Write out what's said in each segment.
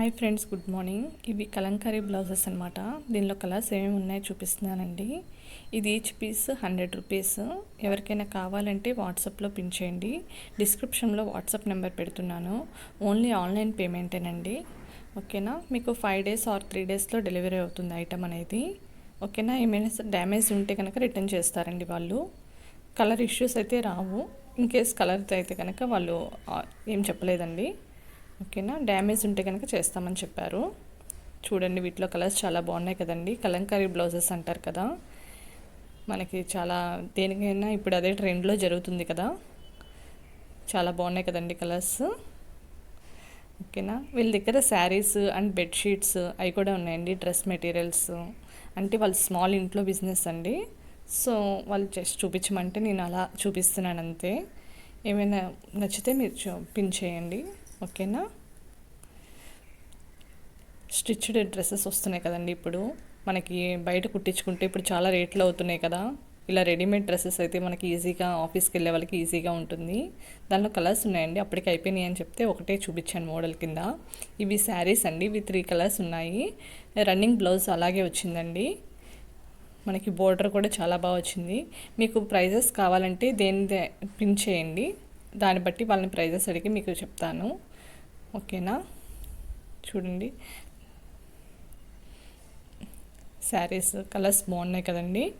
Hi friends good morning ఇవి Kalamkari blouses అనమాట దీనిలో కలర్స్ ఏమేమి ఉన్నాయో చూపిస్తున్నానండి. ఇది ఈచ్ పీస్ హండ్రెడ్ రూపీస్ ఎవరికైనా కావాలంటే వాట్సాప్లో పిన్ చేయండి. డిస్క్రిప్షన్లో వాట్సాప్ నెంబర్ పెడుతున్నాను. ఓన్లీ ఆన్లైన్ పేమెంటేనండి ఓకేనా? మీకు ఫైవ్ డేస్ ఆర్ త్రీ డేస్లో డెలివరీ అవుతుంది ఐటమ్ అనేది. ఓకేనా? ఏమైనా డ్యామేజ్ ఉంటే కనుక రిటర్న్ చేస్తారండి వాళ్ళు. కలర్ ఇష్యూస్ అయితే రావు. ఇన్ కేస్ కలర్ అయితే కనుక వాళ్ళు ఏం చెప్పలేదండి. ఓకేనా? డ్యామేజ్ ఉంటే కనుక చేస్తామని చెప్పారు. చూడండి వీటిలో కలర్స్ చాలా బాగున్నాయి కదండి. కలంకారీ బ్లౌజెస్ అంటారు కదా. మనకి చాలా దేనికైనా ఇప్పుడు అదే ట్రెండ్లో జరుగుతుంది కదా. చాలా బాగున్నాయి కదండి కలర్స్. ఓకేనా? వీళ్ళ దగ్గర శారీస్ అండ్ బెడ్షీట్స్ అవి కూడా ఉన్నాయండి డ్రెస్ మెటీరియల్స్. అంటే వాళ్ళు స్మాల్ ఇంట్లో బిజినెస్ అండి. సో వాళ్ళు జస్ట్ చూపించమంటే నేను అలా చూపిస్తున్నాను అంతే. ఏమైనా నచ్చితే మీరు పిన్ చేయండి. ఓకేనా? స్టిచ్డ్ డ్రెస్సెస్ వస్తున్నాయి కదండి ఇప్పుడు. మనకి బయట కుట్టించుకుంటే ఇప్పుడు చాలా రేట్లు అవుతున్నాయి కదా. ఇలా రెడీమేడ్ డ్రెస్సెస్ అయితే మనకి ఈజీగా ఆఫీస్కి వెళ్ళే వాళ్ళకి ఈజీగా ఉంటుంది. దానిలో కలర్స్ ఉన్నాయండి. అప్పటికి అయిపోయినాయి అని చెప్తే ఒకటే చూపించాను మోడల్ కింద. ఇవి శారీస్ అండి. ఇవి త్రీ కలర్స్ ఉన్నాయి. రన్నింగ్ బ్లౌజ్ అలాగే వచ్చిందండి. మనకి బోర్డర్ కూడా చాలా బాగా వచ్చింది. మీకు ప్రైజెస్ కావాలంటే దేని దే- పిన్ చేయండి. దాన్ని బట్టి వాళ్ళని ప్రైజెస్ అడిగి మీకు చెప్తాను. ఓకేనా? చూడండి. శారీస్ కలర్స్ బాగున్నాయి కదండి.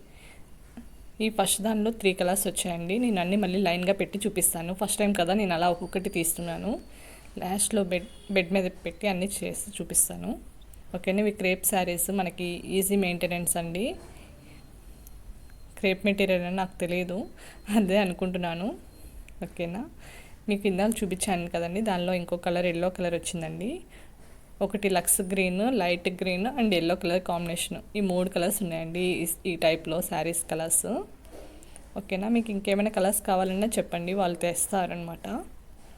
ఈ ఫస్ట్ దానిలో త్రీ కలర్స్ వచ్చాయండి. నేను అన్ని మళ్ళీ లైన్గా పెట్టి చూపిస్తాను. ఫస్ట్ టైం కదా నేను అలా ఒక్కొక్కటి తీస్తున్నాను. లాస్ట్లో బెడ్ బెడ్ మీద పెట్టి అన్నీ చేసి చూపిస్తాను. ఓకేనా? ఇవి క్రేప్ శారీస్. మనకి ఈజీ మెయింటెనెన్స్ అండి. క్రేప్ మెటీరియల్ అని నాకు తెలియదు అదే అనుకుంటున్నాను. ఓకేనా? మీకు ఇందాక చూపించాను కదండి. దానిలో ఇంకో కలర్ ఎల్లో కలర్ వచ్చిందండి. ఒకటి lux green light green and yellow colour combination. ఈ మూడు కలర్స్ ఉన్నాయండి ఈ- టైప్లో శారీస్ కలర్స్. ఓకేనా? మీకు ఇంకేమైనా కలర్స్ కావాలన్నా చెప్పండి. వాళ్ళు తెస్తారనమాట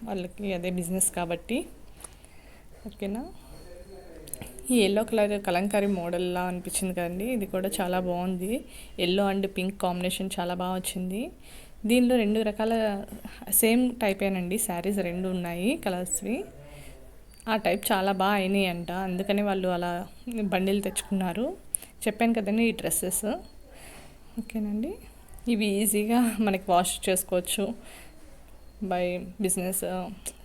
వాళ్ళకి అదే బిజినెస్ కాబట్టి. ఓకేనా? ఈ ఎల్లో కలర్ కలంకారీ మోడల్లా అనిపించింది కదండి. ఇది కూడా చాలా బాగుంది. ఎల్లో అండ్ పింక్ కాంబినేషన్ చాలా బాగా వచ్చింది. దీనిలో రెండు రకాల సేమ్ టైపేనండి శారీస్ రెండు ఉన్నాయి కలర్స్వి. ఆ టైప్ చాలా బాగా అయినాయి అంట అందుకని వాళ్ళు అలా బండిలు తెచ్చుకున్నారు. చెప్పాను కదండి ఈ డ్రెస్సెస్. ఓకేనండి. ఇవి ఈజీగా మనకి వాష్ చేసుకోవచ్చు. బై బిజినెస్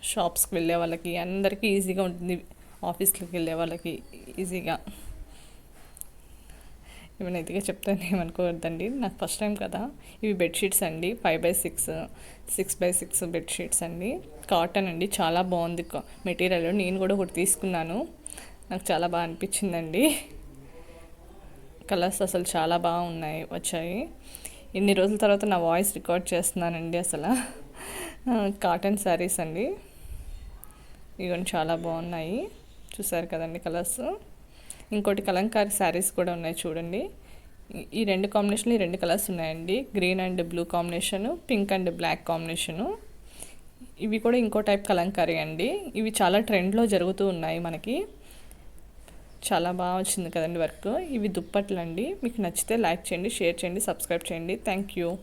షాప్స్కి వెళ్ళే వాళ్ళకి అందరికీ ఈజీగా ఉంటుంది. ఆఫీస్కి వెళ్ళే వాళ్ళకి ఈజీగా. ఏమైనా ఇదిగా చెప్తాను ఏమనుకోవద్దండి. నాకు ఫస్ట్ టైం కదా ఇవి బెడ్షీట్స్ అండి. Five by six six by six bedsheets అండి. కాటన్ అండి చాలా బాగుంది మెటీరియల్ నేను కూడా ఒకటి తీసుకున్నాను. నాకు చాలా బాగా అనిపించిందండి. కలర్స్ అసలు చాలా బాగున్నాయి వచ్చాయి. ఇన్ని రోజుల తర్వాత నా వాయిస్ రికార్డ్ చేస్తున్నానండి అసలు. కాటన్ శారీస్ అండి. ఇవన్నీ చాలా బాగున్నాయి. చూసారు కదండి కలర్స్ ఇంకోటి కలంకారీ శారీస్ కూడా ఉన్నాయి చూడండి. ఈ- రెండు కాంబినేషన్లు ఈ రెండు కలర్స్ ఉన్నాయండి. Green and blue combination pink and black combination. ఇవి కూడా ఇంకో టైప్ కలంకారీ అండి. ఇవి చాలా ట్రెండ్లో జరుగుతూ ఉన్నాయి మనకి. చాలా బాగా వచ్చింది కదండి వర్క్. ఇవి దుప్పట్లు అండి మీకు నచ్చితే లైక్ చేయండి షేర్ చేయండి సబ్స్క్రైబ్ చేయండి. Thank you.